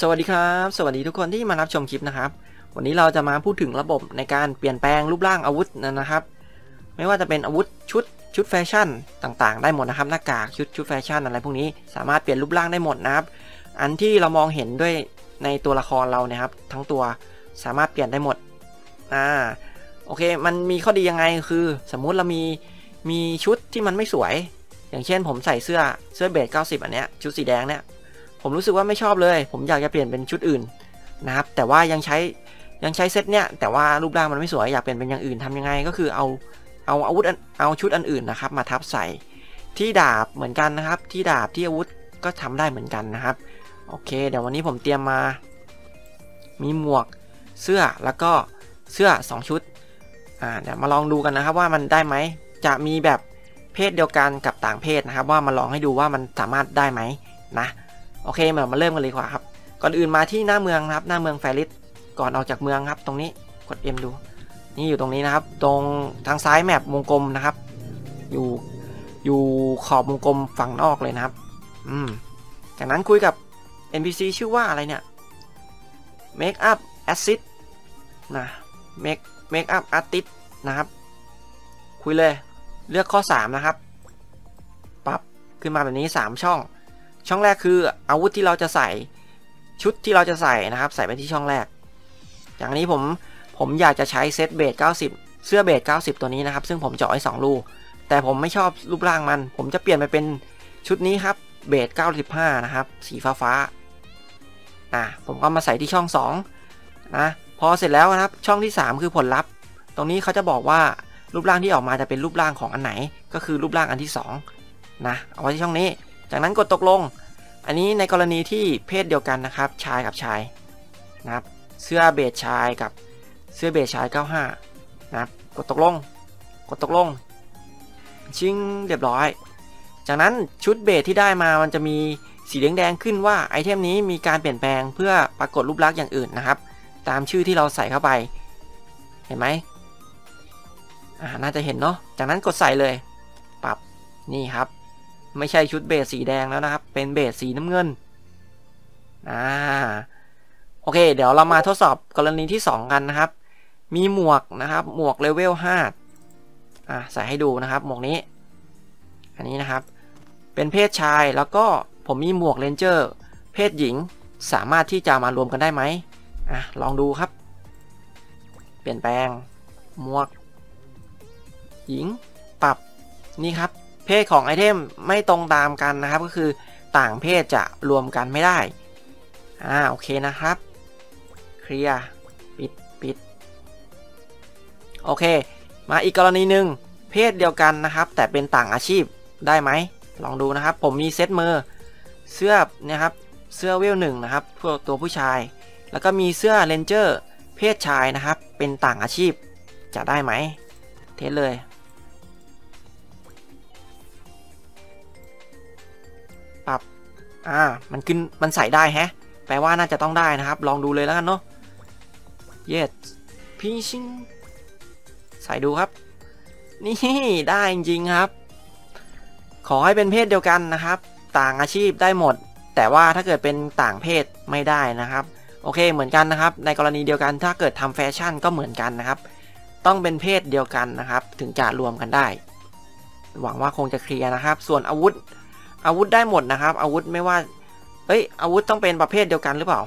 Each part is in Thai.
สวัสดีครับ สวัสดีทุกคนที่มารับชมคลิปนะครับ วันนี้เราจะมาพูดถึงระบบในการเปลี่ยนแปลงรูปร่างอาวุธนะครับ ไม่ว่าจะเป็นอาวุธชุดชุดแฟชั่นต่างๆ ได้หมดนะครับหน้ากากชุดชุดแฟชั่นอะไรพวกนี้สามารถเปลี่ยนรูปร่างได้หมดนะครับ อันที่เรามองเห็นด้วยในตัวละครเราเนี่ยครับ ทั้งตัวสามารถเปลี่ยนได้หมดอ่าโอเค มันมีข้อดียังไงคือ สมมุติเรามีมีชุดที่มันไม่สวย อย่างเช่นผมใส่เสื้อเสื้อเบส90 อันเนี้ยชุดสีแดงเนี่ย ผมรู้สึกว่าไม่ชอบเลย ผมอยากจะเปลี่ยนเป็นชุดอื่นนะครับแต่ว่ายังใช้ยังใช้เซตเนี่ยแต่ว่ารูปร่างมันไม่สวยอยากเปลี่ยนเป็นอย่างอื่นทำยังไงก็คือเอาเอาอาวุธเอาชุดอันอื่นนะครับ มาทับใส่ที่ดาบเหมือนกันนะครับ ที่ดาบที่อาวุธก็ทำได้เหมือนกันนะครับโอเค เดี๋ยววันนี้ผมเตรียมมา มีหมวกเสื้อแล้วก็เสื้อ 2 ชุดอ่าเดี๋ยวมาลองดูกันนะครับว่ามันได้ไหมจะมีแบบเพศเดียวกันกับต่างเพศนะครับ ว่ามาลองให้ดูว่ามันสามารถได้ไหมนะ โอเคมามาเริ่มกันเลยกว่าครับ ก่อนอื่นมาที่หน้าเมืองครับ หน้าเมืองแฟริสก่อนออกจากเมืองครับ ตรงนี้กด M ดู นี่อยู่ตรงนี้นะครับ ตรงทางซ้ายแมปวงกลมนะครับ อยู่อยู่ขอบวงกลมฝั่งนอกเลยนะครับ อืม จากนั้นคุยกับ NPC ชื่อว่าอะไรเนี่ย Make up Assist นะ Make Make up Artist นะครับ คุยเลย เลือกข้อ 3 นะครับ ปรับขึ้นมาแบบนี้ 3 ช่อง ช่องแรกคืออาวุธที่เราจะใส่ชุดที่เราจะใส่นะครับ ใส่ไปที่ช่องแรก อย่างนี้ผมผมอยากจะใช้เซตเบส90 เสื้อเบส90 ตัวนี้นะครับ ซึ่งผมเจาะไว้2รูแต่ผมไม่ชอบรูปร่างมัน ผมจะเปลี่ยนไปเป็นชุดนี้ครับเบส95 นะครับ สีฟ้าฟ้าอะผมก็มาใส่ที่ช่อง 2 นะ พอเสร็จแล้วนะครับ ช่องที่ 3 คือผลลัพธ์ ตรงนี้เขาจะบอกว่ารูปร่างที่ออกมาจะเป็นรูปร่างของอันไหน ก็คือรูปร่างอันที่2นะเอาไว้ที่ช่องนี้ จากนั้นกดตกลง อันนี้ในกรณีที่เพศเดียวกันนะครับ ชายกับชายนะครับ เสื้อเบสชายกับเสื้อเบสชาย 95 นะครับ กดตกลง กดตกลง ชิงเรียบร้อย จากนั้นชุดเบสที่ได้มามันจะมีสีแดงๆขึ้นว่าไอเทมนี้มีการเปลี่ยนแปลงเพื่อปรากฏรูปลักษณ์อย่างอื่นนะครับ ตามชื่อที่เราใส่เข้าไป เห็นไหมอ่าน่าจะเห็นเนาะ จากนั้นกดใส่เลย ปรับ นี่ครับ ไม่ใช่ชุดเบสสีแดงแล้วนะครับ เป็นเบสสีน้ำเงิน อ่า โอเค เดี๋ยวเรามาทดสอบกรณีที่ 2 กันนะครับ มีหมวกนะครับ หมวกเลเวล5อ่าใส่ให้ดูนะครับ หมวกนี้ อันนี้นะครับ เป็นเพศชายแล้วก็ผมมีหมวกเลนเจอร์ เพศหญิงสามารถที่จะมารวมกันได้ไหมอะ ลองดูครับ เปลี่ยนแปลง หมวก หญิง ปรับ นี่ครับ เพศของไอเทมไม่ตรงตามกันนะครับ ก็คือต่างเพศจะรวมกันไม่ได้ อ่า โอเคนะครับ เคลียร์ปิดปิดโอเค มาอีกกรณีหนึ่งเพศเดียวกันนะครับ แต่เป็นต่างอาชีพได้ไหม ลองดูนะครับ ผมมีเซตมือเสื้อนะครับ เสื้อเวลหนึ่งนะครับพวกตัวผู้ชาย แล้วก็มีเสื้อเลนเจอร์เพศชายนะครับ เป็นต่างอาชีพจะได้ไหม เทสเลย อ่า มันขึ้น มันใส่ได้แฮะ แปลว่าน่าจะต้องได้นะครับ ลองดูเลยแล้วกันเนาะ yes พิชิงใส่ดูครับ นี่ได้จริงครับ ขอให้เป็นเพศเดียวกันนะครับ ต่างอาชีพได้หมด แต่ว่าถ้าเกิดเป็นต่างเพศไม่ได้นะครับ โอเค เหมือนกันนะครับ ในกรณีเดียวกัน ถ้าเกิดทำแฟชั่นก็เหมือนกันนะครับ ต้องเป็นเพศเดียวกันนะครับ ถึงจะรวมกันได้ หวังว่าคงจะเคลียร์นะครับ ส่วนอาวุธ อาวุธได้หมดนะครับ อาวุธไม่ว่าเอ้ยอาวุธต้องเป็นประเภทเดียวกันหรือเปล่า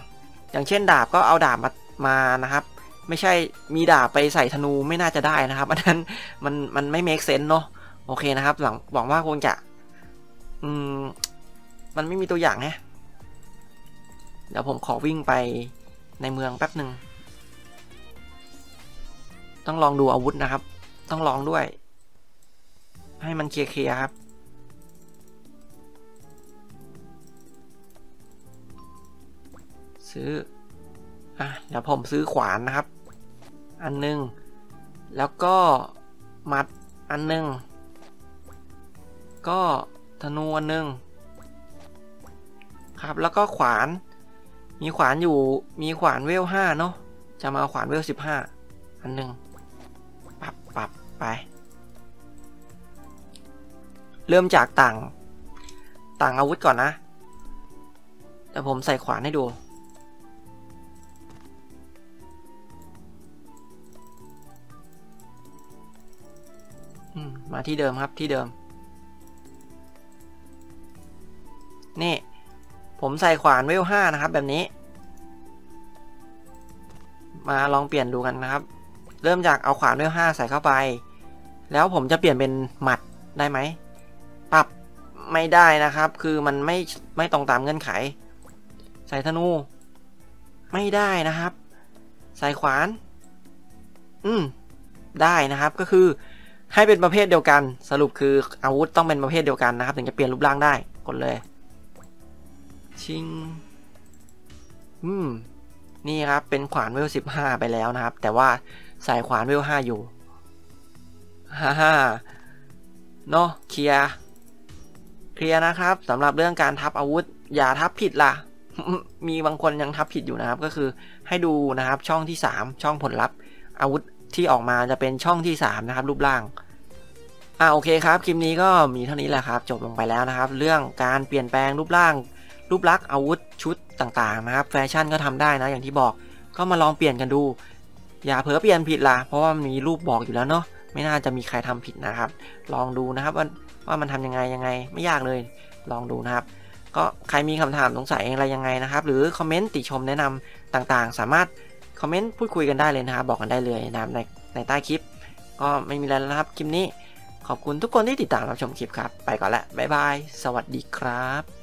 อย่างเช่นดาบก็เอาดาบมามานะครับ ไม่ใช่มีดาบไปใส่ธนูไม่น่าจะได้นะครับอันนั้นมันมันไม่ make sense เนาะโอเคนะครับ หลังหวังว่าคงจะ อืม มันไม่มีตัวอย่างฮะเดี๋ยวผมขอวิ่งไปในเมืองแป๊บหนึ่งต้องลองดูอาวุธนะครับ ต้องลองด้วย ให้มันเคลียร์ๆครับ ซื้ออะเดี๋ยวผมซื้อขวานนะครับ อันหนึง แล้วก็มัดอันหนึง ก็ธนูอันหนึง ครับแล้วก็ขวาน มีขวานอยู่มีขวานเวลห้าเนาะจะมาขวานเวลสิบห้าอันหนึงปรับปรับไป เริ่มจากต่าง ต่างอาวุธก่อนนะ แต่ผมใส่ขวานให้ดู มาที่เดิมครับที่เดิม นี่ ผมใส่ขวานเวลห้านะครับ แบบนี้ มาลองเปลี่ยนดูกันนะครับ เริ่มจากเอาขวานเวลห้าใส่เข้าไป แล้วผมจะเปลี่ยนเป็นหมัดได้ไหม ปรับไม่ได้นะครับ คือมันไม่ไม่ตรงตามเงื่อนไข ใส่ธนู ไม่ได้นะครับ ใส่ขวาน อืมได้นะครับก็คือ ให้เป็นประเภทเดียวกัน สรุปคืออาวุธต้องเป็นประเภทเดียวกันนะครับ ถึงจะเปลี่ยนรูปร่างได้ กดเลย ชิง อืม นี่ครับ เป็นขวานเวลสิบห้าไปแล้วนะครับ แต่ว่าใส่ขวานเวลห้าอยู่ ฮ่าฮ่าเนาะเคลียร์เคลียร์นะครับสำหรับเรื่องการทับอาวุธ อย่าทับผิดล่ะ มีบางคนยังทับผิดอยู่นะครับ ก็คือให้ดูนะครับ ช่องที่ 3 ช่องผลลัพธ์อาวุธ ที่ออกมาจะเป็นช่องที่ 3 นะครับ รูปร่างอ่าโอเคครับ คลิปนี้ก็มีเท่านี้แหละครับ จบลงไปแล้วนะครับ เรื่องการเปลี่ยนแปลงรูปร่าง รูปลักษณ์อาวุธชุดต่างๆนะครับ แฟชั่นก็ทำได้นะอย่างที่บอกก็มาลองเปลี่ยนกันดู อย่าเผลอเปลี่ยนผิดล่ะเพราะว่ามีรูปบอกอยู่แล้วเนาะไม่น่าจะมีใครทำผิดนะครับ ลองดูนะครับว่าว่ามันทำยังไงยังไงไม่ยากเลยลองดูนะครับ ก็ใครมีคำถามสงสัยอะไรยังไงนะครับ หรือคอมเมนต์ติชมแนะนำต่างๆ สามารถ คอมเมนต์พูดคุยกันได้เลยนะครับ บอกกันได้เลยนะครับในในใต้คลิป ก็ไม่มีอะไรแล้วนะครับคลิปนี้ ขอบคุณทุกคนที่ติดตามรับชมคลิปครับ ไปก่อนละบ๊ายบาย สวัสดีครับ